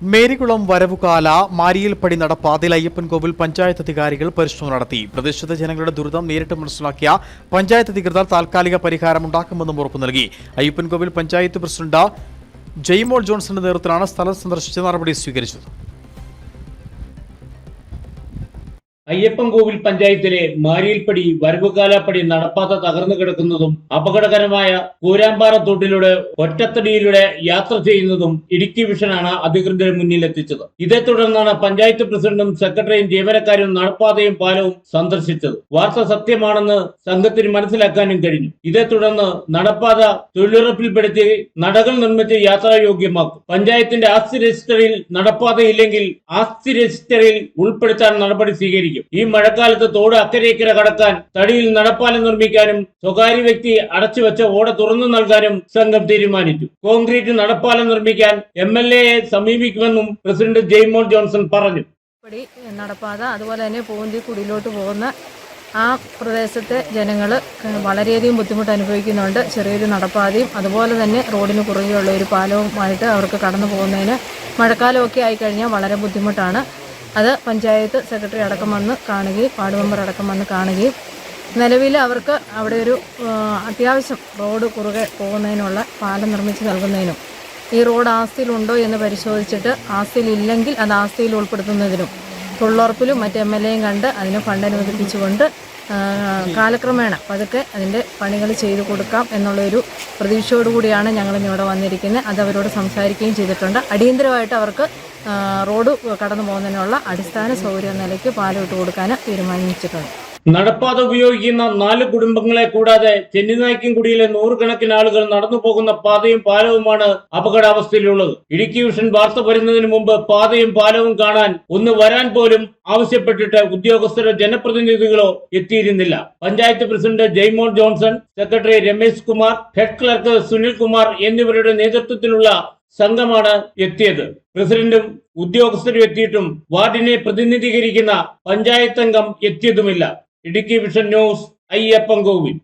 മേരികുളം വരവുകാല മാരിയിൽപ്പടി നടപ്പാതയിൽ അയ്യപ്പൻകോവിൽ പഞ്ചായത്ത് അധികാരികൾ പരിശോധന നടത്തി. പ്രദേശത്തെ ജനങ്ങളുടെ ദുരിതം നേരിട്ട് മനസ്സിലാക്കിയ പഞ്ചായത്ത് അധികൃതർ താൽക്കാലിക പരിഹാരം ഉണ്ടാക്കുമെന്നും ഉറപ്പു നൽകി. അയ്യപ്പൻ അയ്യപ്പൻകോവിൽ പഞ്ചായത്ത് പ്രസിഡന്റ് ജയ്മോൾ ജോൺസന്റെ നേതൃത്വത്തിലാണ് സ്ഥലം സന്ദർശിച്ച് നടപടി സ്വീകരിച്ചത്. അയ്യപ്പൻകോവിൽ പഞ്ചായത്തിലെ മാരിയിൽപ്പടി വരവുകാലപ്പടി നടപ്പാത തകർന്നു കിടക്കുന്നതും അപകടകരമായ കൂരാമ്പാറ തോട്ടിലൂടെ ഒറ്റത്തടിയിലൂടെ യാത്ര ചെയ്യുന്നതും ഇടുക്കി വിഷനാണ് അധികൃതരെ മുന്നിലെത്തിച്ചത്. ഇതേ തുടർന്നാണ് പഞ്ചായത്ത് പ്രസിഡന്റും സെക്രട്ടറിയും ജീവനക്കാരും നടപ്പാതയും പാലവും സന്ദർശിച്ചത്. വാർത്ത സത്യമാണെന്ന് സംഘത്തിന് മനസ്സിലാക്കാനും കഴിഞ്ഞു. ഇതേ തുടർന്ന് നടപ്പാത തൊഴിലുറപ്പിൽപ്പെടുത്തി നടകൾ നിർമ്മിച്ച് യാത്രായോഗ്യമാക്കും. പഞ്ചായത്തിന്റെ ആസ്തി രജിസ്റ്ററിൽ നടപ്പാതയില്ലെങ്കിൽ ആസ്തി രജിസ്റ്ററിൽ ഉൾപ്പെടുത്താൻ നടപടി സ്വീകരിക്കും. ഈ മഴക്കാലത്ത് തോട് അക്കരയിക്കര കടക്കാൻ തടിയിൽ നടപ്പാലം നിർമ്മിക്കാനും സ്വകാര്യ വ്യക്തി അടച്ചുവെച്ച ഓട തുറന്നു നൽകാനും സംഘം തീരുമാനിച്ചു. കോൺക്രീറ്റ് നടപ്പാലം നിർമ്മിക്കാൻ എം എൽ എയെ സമീപിക്കുമെന്നും പ്രസിഡന്റ് ജെയ്മോൾ ജോൺസൺ പറഞ്ഞു. നടപ്പാത അതുപോലെ തന്നെ പൂന്തി കുടിയിലോട്ട് പോകുന്ന ആ പ്രദേശത്തെ ജനങ്ങൾ വളരെയധികം ബുദ്ധിമുട്ട് അനുഭവിക്കുന്നുണ്ട്. ചെറിയൊരു നടപ്പാതയും അതുപോലെ തന്നെ റോഡിന് കുറുകെയുള്ള ഒരു പാലവുമായിട്ട് അവർക്ക് കടന്നു പോകുന്നതിന് മഴക്കാലമൊക്കെ ആയിക്കഴിഞ്ഞാൽ വളരെ ബുദ്ധിമുട്ടാണ്. അത് പഞ്ചായത്ത് സെക്രട്ടറി അടക്കം വന്ന് കാണുകയും വാർഡ് മെമ്പർ അടക്കം വന്ന് കാണുകയും നിലവിൽ അവർക്ക് അവിടെ ഒരു അത്യാവശ്യം റോഡ് കുറുകെ പോകുന്നതിനുള്ള പാലം നിർമ്മിച്ച് നൽകുന്നതിനും ഈ റോഡ് ആസ്തിയിലുണ്ടോ എന്ന് പരിശോധിച്ചിട്ട് ആസ്തിയിലില്ലെങ്കിൽ അത് ആസ്തിയിൽ ഉൾപ്പെടുത്തുന്നതിനും തൊഴിലുറപ്പിലും മറ്റ് എം എൽ എയും കണ്ട് അതിന് ഫണ്ട് അനുവദിപ്പിച്ചുകൊണ്ട് കാലക്രമേണ പതുക്കെ അതിന്റെ പണികൾ ചെയ്തു കൊടുക്കാം എന്നുള്ളൊരു പ്രതീക്ഷയോടുകൂടിയാണ് ഞങ്ങൾ ഇന്നിവിടെ വന്നിരിക്കുന്നത്. അത് അവരോട് സംസാരിക്കുകയും ചെയ്തിട്ടുണ്ട്. അടിയന്തരമായിട്ട് അവർക്ക് റോഡ് കടന്നു പോകുന്നതിനുള്ള അടിസ്ഥാന സൗകര്യ നിലയ്ക്ക് പാലം ഇട്ട് കൊടുക്കാൻ തീരുമാനിച്ചിട്ടുണ്ട്. നടപ്പാത ഉപയോഗിക്കുന്ന നാല് കുടുംബങ്ങളെ കൂടാതെ ചെന്നിനായ്ക്കും കുടിയിലെ നൂറുകണക്കിന് ആളുകൾ നടന്നു പോകുന്ന പാതയും പാലവുമാണ് അപകടാവസ്ഥയിലുള്ളത്. ഇടുക്കി വിഷൻ വാർത്ത വരുന്നതിന് മുമ്പ് പാതയും പാലവും കാണാൻ ഒന്ന് വരാൻ പോലും ആവശ്യപ്പെട്ടിട്ട് ഉദ്യോഗസ്ഥരോ ജനപ്രതിനിധികളോ എത്തിയിരുന്നില്ല. Panchayat president Jaimon Johnson secretary Ramesh Kumar head clerk Sunil Kumar എന്നിവരുടെ നേതൃത്വത്തിലുള്ള സംഘമാണ് എത്തിയത്. പ്രസിഡന്റും ഉദ്യോഗസ്ഥരും എത്തിയിട്ടും വാർഡിനെ പ്രതിനിധീകരിക്കുന്ന പഞ്ചായത്ത് അംഗം എത്തിയതുമില്ല. Idukki vision news Ayyappan Kovil.